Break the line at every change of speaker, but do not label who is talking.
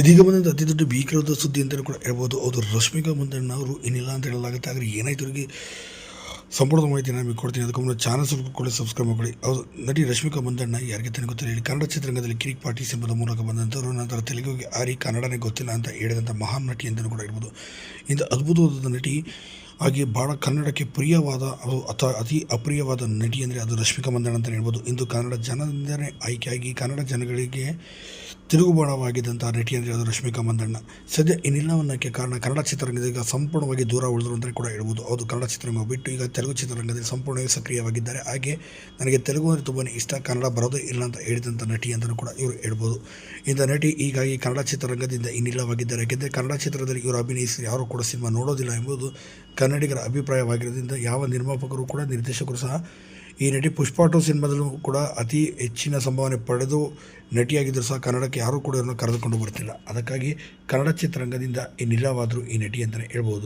ಇದೀಗ ಬಂದಂಥ ಅತಿ ದೊಡ್ಡ ಭೀಕರವಾದ ಸುದ್ದಿ ಅಂತಲೂ ಕೂಡ ಹೇಳ್ಬೋದು. ಅವರು ರಶ್ಮಿಕಾ ಮಂದಣ್ಣ ಅವರು ಏನಿಲ್ಲ ಅಂತ ಹೇಳಲಾಗುತ್ತೆ. ಆದರೆ ಏನಾಯ್ತು ಅವರಿಗೆ? ಸಂಪೂರ್ಣ ಮಾಹಿತಿ ನಾನು ಕೊಡ್ತೀನಿ. ಅದಕ್ಕೆ ಮುನ್ನ ಚಾನಲ್ ಸ್ವಲ್ಪ ಕೂಡ ಸಬ್ಸ್ಕ್ರೈಬ್ ಮಾಡಿ ಹೌದು, ನಟಿ ರಶ್ಮಿಕಾ ಮಂದಣ್ಣ ಯಾರಿಗೆ ತಾನೇ ಗೊತ್ತಿಲ್ಲ. ಹೇಳಿ ಕನ್ನಡ ಚಿತ್ರರಂಗದಲ್ಲಿ ಕಿರಿಕ್ ಪಾರ್ಟಿ ಎಂಬುದ ಮೂಲಕ ಬಂದಂಥವ್ರು. ನಂತರ ತೆಲುಗುಗೆ ಆರಿ ಕನ್ನಡನೇ ಗೊತ್ತಿಲ್ಲ ಅಂತ ಹೇಳಿದಂಥ ಮಹಾನ್ ನಟಿ ಅಂತಲೂ ಕೂಡ ಇರ್ಬೋದು ಇಂಥ ಅದ್ಭುತವಾದ ನಟಿ ಹಾಗೆ ಭಾಳ ಕನ್ನಡಕ್ಕೆ ಪ್ರಿಯವಾದ ಅಥವಾ ಅಥ ಅತಿ ಅಪ್ರಿಯವಾದ ನಟಿ ಅಂದರೆ ಅದು ರಶ್ಮಿಕಾ ಮಂದಣ್ಣ ಅಂತಲೇ ಹೇಳ್ಬೋದು. ಇಂದು ಕನ್ನಡ ಜನದಿಂದಲೇ ಆಯ್ಕೆಯಾಗಿ ಕನ್ನಡ ಜನಗಳಿಗೆ ತಿರುಗುಬಾಣವಾಗಿದ್ದಂಥ ನಟಿ ಅಂದರೆ ಅದು ರಶ್ಮಿಕಾ ಮಂದಣ್ಣ ಸದ್ಯ ಇನ್ನಿಲ್ಲವನ್ನಕ್ಕೆ ಕಾರಣ ಕನ್ನಡ ಚಿತ್ರರಂಗದಿಂದ ಸಂಪೂರ್ಣವಾಗಿ ದೂರ ಉಳಿದ್ರು ಅಂತಲೇ ಕೂಡ ಹೇಳ್ಬೋದು. ಅದು ಕನ್ನಡ ಚಿತ್ರರಂಗ ಬಿಟ್ಟು ಈಗ ತೆಲುಗು ಚಿತ್ರರಂಗದಲ್ಲಿ ಸಂಪೂರ್ಣವಾಗಿ ಸಕ್ರಿಯವಾಗಿದ್ದಾರೆ. ಹಾಗೆ ನನಗೆ ತೆಲುಗು ಅಂದರೆ ತುಂಬಾ ಇಷ್ಟ, ಕನ್ನಡ ಬರೋದೇ ಇಲ್ಲ ಅಂತ ಹೇಳಿದಂಥ ನಟಿ ಅಂತಲೂ ಕೂಡ ಇವರು ಹೇಳ್ಬೋದು. ಇಂಥ ನಟಿ ಹೀಗಾಗಿ ಕನ್ನಡ ಚಿತ್ರರಂಗದಿಂದ ಇನ್ನಿಲ್ಲವಾಗಿದ್ದಾರೆ ಯಾಕೆಂದರೆ ಕನ್ನಡ ಚಿತ್ರದಲ್ಲಿ ಇವರು ಅಭಿನಯಿಸಿ ಯಾರು ಕೂಡ ಸಿನಿಮಾ ನೋಡೋದಿಲ್ಲ ಎಂಬುದು ಕನ್ನಡಿಗರ ಅಭಿಪ್ರಾಯವಾಗಿರೋದ್ರಿಂದ ಯಾವ ನಿರ್ಮಾಪಕರು ಕೂಡ, ನಿರ್ದೇಶಕರು ಸಹ ಈ ನಟಿ ಪುಷ್ಪ ಟು ಸಿನಿಮಾದಲ್ಲೂ ಕೂಡ ಅತಿ ಹೆಚ್ಚಿನ ಸಂಭಾವನೆ ಪಡೆದು ನಟಿಯಾಗಿದ್ದರೂ ಸಹ ಕನ್ನಡಕ್ಕೆ ಯಾರೂ ಕೂಡ ಕರೆದುಕೊಂಡು ಬರ್ತಿಲ್ಲ. ಅದಕ್ಕಾಗಿ ಕನ್ನಡ ಚಿತ್ರರಂಗದಿಂದ ಇನ್ನಿಲ್ಲವಾದರೂ ಈ ನಟಿ ಅಂತಲೇ ಹೇಳ್ಬೋದು.